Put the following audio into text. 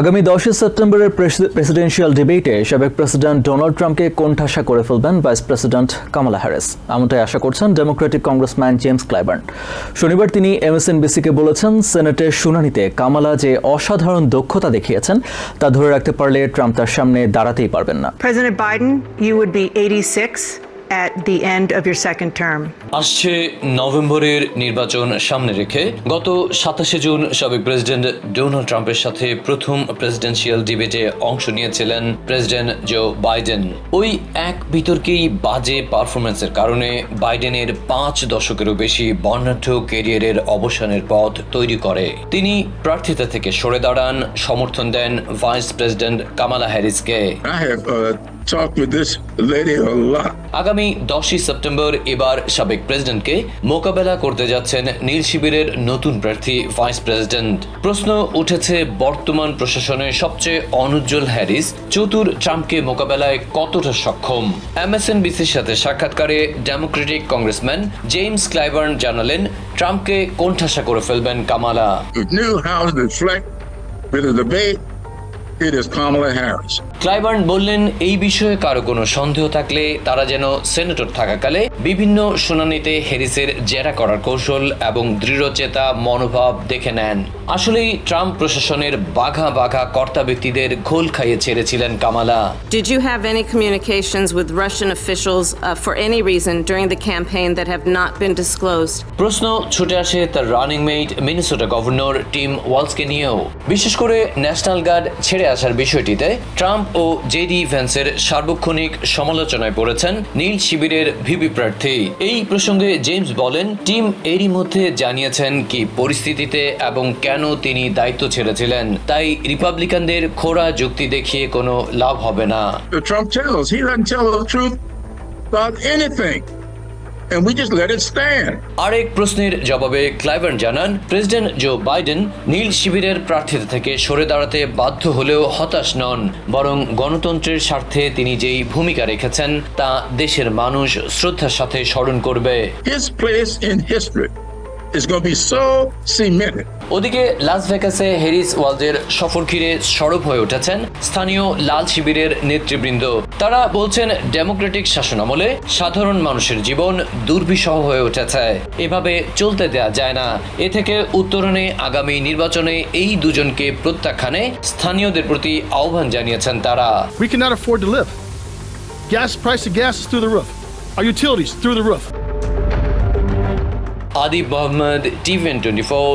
আগামী দশই সেপ্টেম্বরের প্রেসিডেন্সিয়াল ডিবেটে সাবেক প্রেসিডেন্ট ডোনাল্ড ট্রাম্পকে কোণঠাসা করে ফেলবেন ভাইস প্রেসিডেন্ট কামালা হ্যারিস। এমনটাই আশা করছেন ডেমোক্রেটিক কংগ্রেসম্যান জেমস ক্লাইবার্ন শনিবার তিনি এমএসএনবিসিকে বলেছেন সেনেটের শুনানিতে কামালা যে অসাধারণ দক্ষতা দেখিয়েছেন তা ধরে রাখতে পারলে ট্রাম্প তার সামনে দাঁড়াতেই পারবেন না। President Biden, you would be 86 at the end of your second term. আসছে নভেম্বরের নির্বাচন সামনে রেখে গত সাতাশে জুন সাবেক প্রেসিডেন্ট ডোনাল্ড ট্রাম্পের সাথে প্রথম প্রেসিডেন্সিয়াল ডিবেটে অংশ নিয়েছিলেন প্রেসিডেন্ট জো বাইডেন। ওই এক বিতর্কেই বাজে পারফরমেন্সের কারণে বাইডেনের পাঁচ দশকেরও বেশি বর্ণাঢ্য কেরিয়ারের অবসানের পথ তৈরি করে। তিনি প্রার্থিতা থেকে সরে দাঁড়ান সমর্থন দেন ভাইস প্রেসিডেন্ট কামালা হ্যারিসকে। I have uh, talked with this lady a lot. আগামী দশই সেপ্টেম্বর এবার সাবেক প্রেসিডেন্টকে মোকাবেলা করতে যাচ্ছেন নীল শিবিরের নতুন প্রার্থী ভাইস প্রেসিডেন্ট প্রশ্ন উঠেছে বর্তমান প্রশাসনের সবচেয়ে অনুজ্জ্বল হ্যারিস চতুর ট্রাম্পকে মোকাবেলায় কতটা সক্ষম এমএসএনবিসির সাথে সাক্ষাৎকারে ডেমোক্রেটিক কংগ্রেসম্যান জেমস ক্লাইবার্ন জানালেন ট্রাম্পকে কোণঠাসা করে ফেলবেন Kamala new House reflect with a debate, it is Kamala Harris. ক্লাইবার্ন বললেন এই বিষয়ে কারও কোনো সন্দেহ থাকলে তারা যেন সেনেটর থাকাকালে বিভিন্ন শুনানিতে হ্যারিসের জেরা করার কৌশল এবং দৃঢ়চেতা মনোভাব দেখে নেন। আসলেই ট্রাম্প প্রশাসনের বাঘা বাঘা কর্তা ব্যক্তিদের ঘোল খাইয়ে ছেড়েছিলেন Kamala. Did you have any communications with Russian officials uh, for any reason during the campaign that have not been disclosed? প্রশ্ন ছুটে আসে তার running mate Minnesota governor Tim ওয়ালসকে নিয়েও। বিশেষ করে ন্যাশনাল গার্ড ছেড়ে আসার বিষয়টিতে ট্রাম্প ও জেডি ভ্যান্সের সার্বক্ষণিক সমালোচনায় পড়েছেন নীল শিবিরের ভিপি প্রার্থী। এই প্রসঙ্গে জেমস বলেন, টিম এরই মধ্যে জানিয়েছেন কি পরিস্থিতিতে এবং কেন তিনি দায়িত্ব ছেড়েছিলেন। তাই রিপাবলিকানদের খোড়া যুক্তি দেখিয়ে কোনো লাভ হবে না। And we just let it stand. আরেক প্রশ্নের জবাবে ক্লাইভার্ন জানান প্রেসিডেন্ট জো বাইডেন নীল শিবিরের প্রার্থিতা থেকে সরে দাঁড়াতে বাধ্য হলেও হতাশ নন বরং গণতন্ত্রের স্বার্থে তিনি যেই ভূমিকা রেখেছেন তা দেশের মানুষ শ্রদ্ধার সাথে স্মরণ করবে His place in history is going to be so cemented. ওদিকে লাস ভেগাসে হ্যারিস ওয়ালজের সফর ঘিরে সরব হয়ে উঠেছেন স্থানীয় লাল শিবিরের নেতৃবৃন্দ তারা বলছেন ডেমোক্রেটিক শাসনামলে সাধারণ মানুষের জীবন দুর্বিষহ হয়ে উঠেছে এভাবে চলতে দেয়া যায় না এ থেকে উত্তরণে আগামী নির্বাচনে এই দুজনকে প্রত্যাখ্যানে স্থানীয়দের প্রতি আহ্বান জানিয়েছেন তারা We cannot afford to live. Gas price of gas is through the roof. Our utilities through the roof. Adib Mohammad TVN twenty four